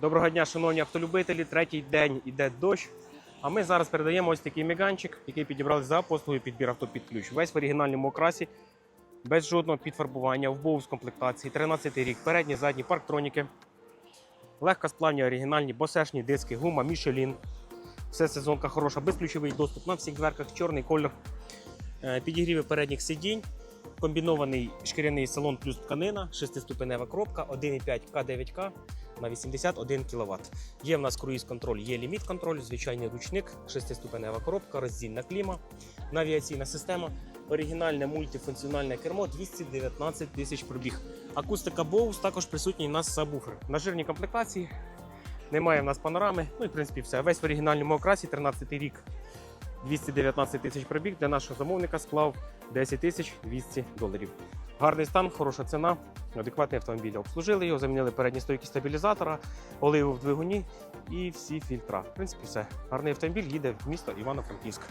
Доброго дня, шановні автолюбителі. Третій день іде дощ. А ми зараз передаємо ось такий меганчик, який підібрали за послугою підбір авто під ключ. Весь в оригінальному окрасі, без жодного підфарбування, в боус комплектації, 13 рік, передні, задні парктроніки, легкосплавні оригінальні, босешні диски, гума, мішелін. Все сезонка хороша, безключовий доступ на всіх дверках, чорний колір, Е, підігріви передніх сидінь, комбінований шкіряний салон плюс тканина, 6-ступенева коробка, 1,5 К9К на 81 кВт. Є в нас круїз-контроль, є ліміт-контроль, звичайний ручник, 6-ступенева коробка, роздільна кліма, навігаційна система, оригінальне мультифункціональне кермо, 219 тисяч пробіг. Акустика Bose, також присутній у нас сабвуфер. На жирній комплектації немає в нас панорами. Ну і в принципі все. Весь в оригінальному окрасі, 13 рік, 219 тисяч пробіг. Для нашого замовника склав 10 тисяч 200 доларів. Гарний стан, хороша ціна, адекватний автомобіль. Обслужили його, замінили передні стойки стабілізатора, оливу в двигуні і всі фільтра. В принципі, все. Гарний автомобіль їде в місто Івано-Франківськ.